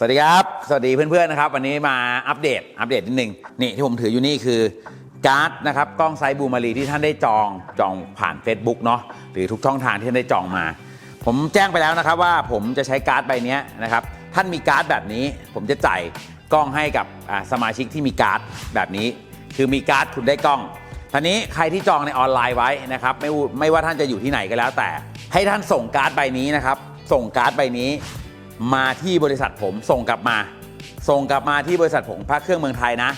สวัสดีครับ สวัสดีเพื่อนๆนะครับ วันนี้มาอัปเดต อัปเดตนิดนึง นี่ที่ผมถืออยู่นี่คือการ์ดนะครับกล้องไซบูมารีที่ท่านได้จองจองผ่าน Facebook เนาะหรือทุกช่องทางที่ท่านได้จองมา ผมแจ้งไปแล้วนะครับว่าผมจะใช้การ์ดใบนี้นะครับท่านมีการ์ดแบบนี้ ผมจะจ่ายกล้องให้กับสมาชิกที่มีการ์ดแบบนี้ คือมีการ์ดคุณได้กล้องทีนี้ใครที่จองในออนไลน์ไว้นะครับไม่ไม่ว่าท่านจะอยู่ที่ไหนก็แล้วแต่ ให้ท่านส่งการ์ดใบนี้นะครับส่งการ์ดใบนี้ มาที่บริษัทผมส่งกลับมา ส่งกลับมาที่บริษัทผมพระเครื่องเมืองไทยนะ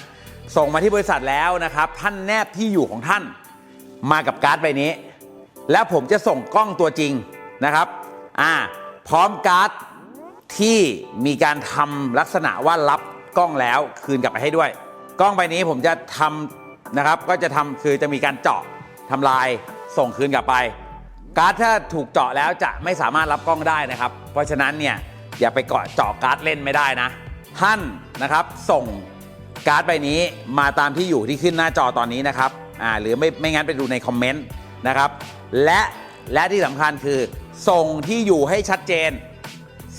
ส่งมาที่บริษัทแล้วนะครับ ท่านแนบที่อยู่ของท่าน มากับการ์ดใบนี้ แล้วผมจะส่งกล้องตัวจริงนะครับอ่าพร้อมการ์ดที่มีการทำลักษณะว่ารับกล้องแล้วคืนกลับไปให้ด้วย กล้องใบนี้ผมจะทำนะครับ ก็จะทำคือจะมีการเจาะทำลายส่งคืนกลับไป การ์ดถ้าถูกเจาะแล้วจะไม่สามารถรับกล้องได้นะครับ เพราะฉะนั้นเนี่ย อย่าไปเกาะเจาะการ์ดเล่นไม่ได้นะ ท่านนะครับส่งการ์ดใบนี้มาตามที่อยู่ที่ขึ้นหน้าจอตอนนี้นะครับอ่าหรือไม่ไม่งั้นไปดูในคอมเมนต์นะครับและและที่สำคัญคือ ส่งที่อยู่ให้ชัดเจน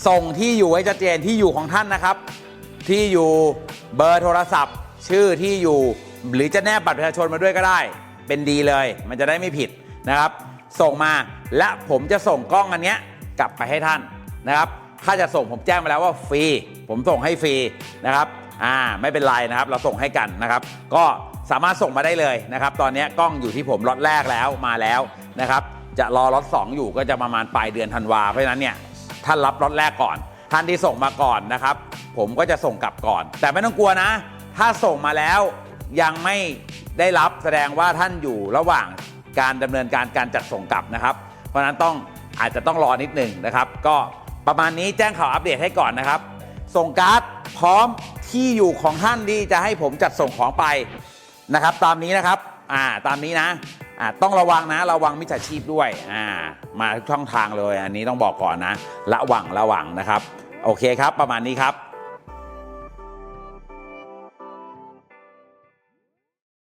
ส่งที่อยู่ให้ชัดเจนที่อยู่ของท่านนะครับ ที่อยู่เบอร์โทรศัพท์ ชื่อที่อยู่หรือจะแนบบัตรประชาชนมาด้วยก็ได้ เป็นดีเลย มันจะได้ไม่ผิดนะครับ ส่งมาและผมจะส่งกล้องอันเนี้ยกลับไปให้ท่านนะครับ ถ้าจะส่งผมแจ้งไปแล้วว่าฟรี ผมส่งให้ฟรีนะครับ อ่าไม่เป็นไรนะครับ เราส่งให้กันนะครับ ก็สามารถส่งมาได้เลยนะครับ ตอนนี้กล้องอยู่ที่ผมล็อตแรกแล้วมาแล้วนะครับ จะรอล็อต2อยู่ก็จะประมาณปลายเดือนธันวาเพราะฉะนั้นเนี่ยท่านรับล็อตแรกก่อน ท่านที่ส่งมาก่อนนะครับ ผมก็จะส่งกลับก่อน แต่ไม่ต้องกลัวนะ ถ้าส่งมาแล้วยังไม่ได้รับแสดงว่าท่านอยู่ระหว่างการดำเนินการการจัดส่งกลับนะครับ เพราะฉะนั้นต้องอาจจะต้องรอนิดหนึ่งนะครับ ก็ ประมาณนี้แจ้งข่าวอัปเดตให้ก่อนนะครับ ส่งการ์ดพร้อมที่อยู่ของท่านที่จะให้ผมจัดส่งของไปนะครับ ตามนี้นะครับอ่าตามนี้นะอ่าต้องระวังนะระวังมิจฉาชีพด้วยอ่ามาทุกช่องทางเลย อันนี้ต้องบอกก่อนนะระวังระวังนะครับ โอเคครับ ประมาณนี้ครับ